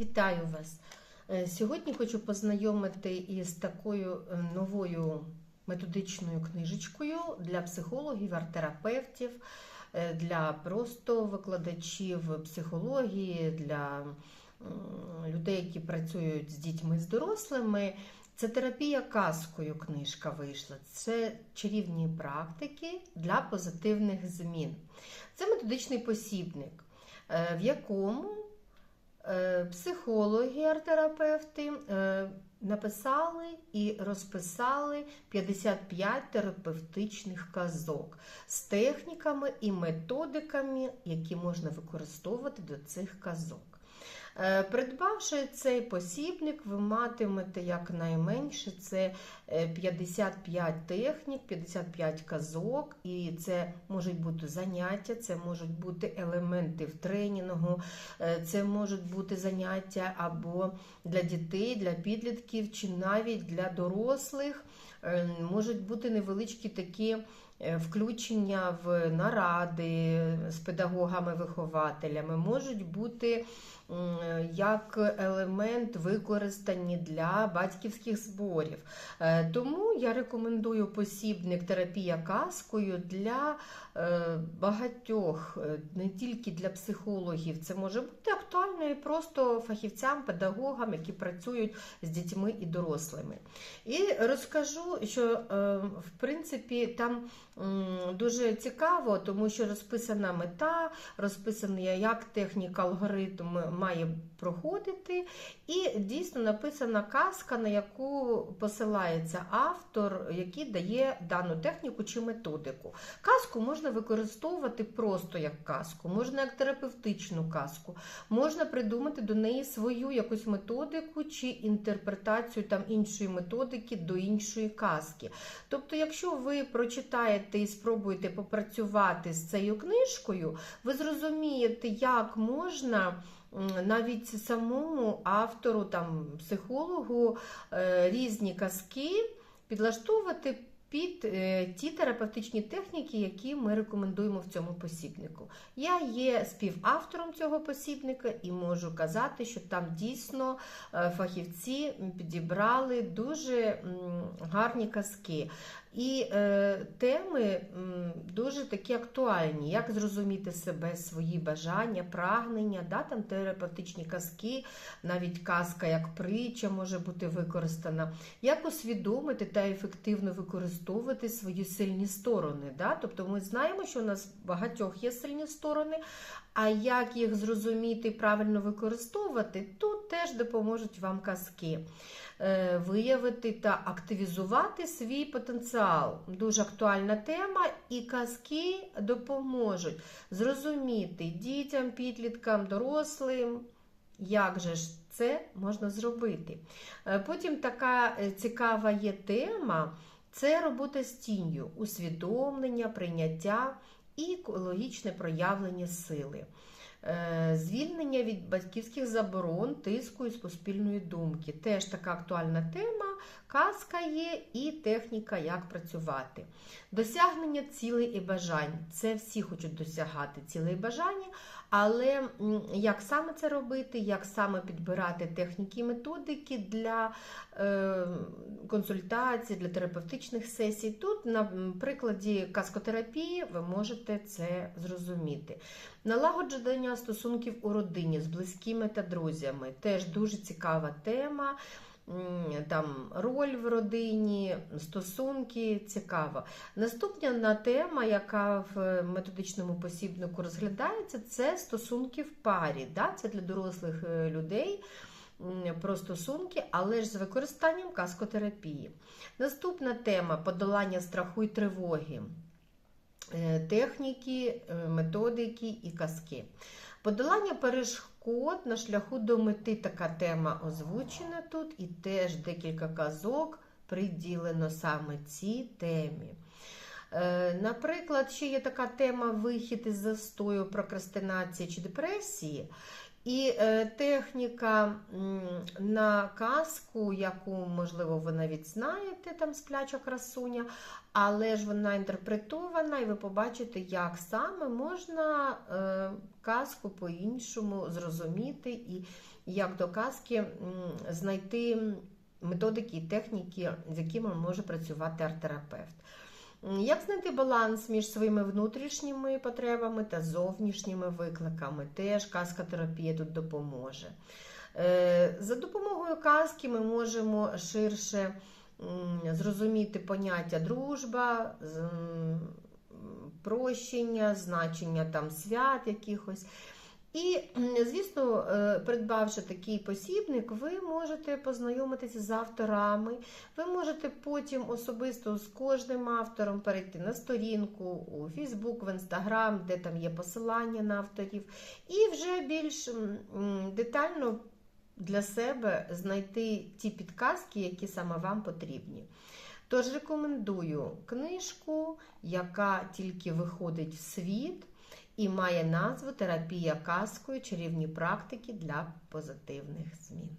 Вітаю вас! Е, Сьогодні хочу познайомити із такою е, новою методичною книжечкою для психологів, арт-терапевтів, е, для просто викладачів психології, для людей, які працюють з дітьми, з дорослими. Це терапія казкою книжка вийшла. Це чарівні практики для позитивних змін. Це методичний посібник, в якому Психологи, арт-терапевти е, написали і розписали 55 терапевтичних казок з техніками і методиками, які можна використовувати до цих казок. Е, Придбавши цей посібник, ви матимете якнайменше це е, 55 технік, 55 казок, і це можуть бути заняття, це можуть бути елементи в тренінгу, е, це можуть бути заняття або для дітей, для підлітків, чи навіть для дорослих. Е, Можуть бути невеличкі такі е, включення в наради з педагогами-вихователями, можуть бути як елемент використані для батьківських зборів. Е, Тому я рекомендую посібник терапія казкою для е, багатьох, е, не тільки для психологів. Це може бути актуально і просто фахівцям, педагогам, які працюють з дітьми і дорослими. І розкажу, що е, в принципі там дуже цікаво, тому що розписана мета, розписана як техніка, алгоритм має проходити, і дійсно написана казка, на яку посилається автор, який дає дану техніку чи методику. Казку можна використовувати просто як казку, можна як терапевтичну казку, можна придумати до неї свою якусь методику чи інтерпретацію там іншої методики до іншої казки. Тобто, якщо ви прочитаєте і спробуєте попрацювати з цією книжкою, ви зрозумієте, як можна. Навіть самому автору, там, психологу е, різні казки підлаштовувати під е, ті терапевтичні техніки, які ми рекомендуємо в цьому посібнику. Я є співавтором цього посібника і можу казати, що там дійсно е, фахівці підібрали дуже гарні казки. І е, теми дуже такі актуальні, як зрозуміти себе, свої бажання, прагнення, да, там терапевтичні казки, навіть казка як притча може бути використана, як усвідомити та ефективно використовувати свої сильні сторони. Да? Тобто ми знаємо, що у нас багатьох є сильні сторони, а як їх зрозуміти і правильно використовувати, тут теж допоможуть вам казки. Е, Виявити та активізувати свій потенціал. Дуже актуальна тема, і казки допоможуть зрозуміти дітям, підліткам, дорослим, як же ж це можна зробити. Е, Потім така е, цікава є тема це робота з тінню, усвідомлення, прийняття і екологічне проявлення сили. Е, Звільнення від батьківських заборон, тиску і суспільної думки. Теж така актуальна тема. Казка є і техніка, як працювати. Досягнення цілей і бажань. Це всі хочуть досягати цілей і бажання, але як саме це робити, як саме підбирати техніки і методики для е, консультацій, для терапевтичних сесій. Тут, на прикладі каскотерапії, ви можете це зрозуміти. Налагодження стосунків у родині з близькими та друзями теж дуже цікава тема. Там роль в родині, стосунки цікаво. Наступна тема, яка в методичному посібнику розглядається, це стосунки в парі. Да? Це для дорослих е, людей про стосунки, але ж з використанням каскотерапії. Наступна тема подолання страху і тривоги. Е, Техніки, е, методики і казки. Подолання перешкод на шляху до мети така тема озвучена тут, і теж декілька казок приділено саме цій темі. Е, Наприклад, ще є така тема вихід із застою, прокрастинації чи депресії. І е, техніка на казку, яку, можливо, ви навіть знаєте, там спляча красуня, але ж вона інтерпретована, і ви побачите, як саме можна е, казку по-іншому зрозуміти і як до казки знайти методики і техніки, з якими може працювати арт-терапевт. Як знайти баланс між своїми внутрішніми потребами та зовнішніми викликами? Теж казкотерапія тут допоможе. Е, За допомогою казки ми можемо ширше зрозуміти поняття дружба, прощення, значення там свят якихось. І, звісно, е, придбавши такий посібник, ви можете познайомитися з авторами. Ви можете потім особисто з кожним автором перейти на сторінку у Фейсбук, в Інстаграм, де там є посилання на авторів, і вже більш детально для себе знайти ті підказки, які саме вам потрібні. Тож рекомендую книжку, яка тільки виходить в світ і має назву Терапія казкою чарівні практики для позитивних змін.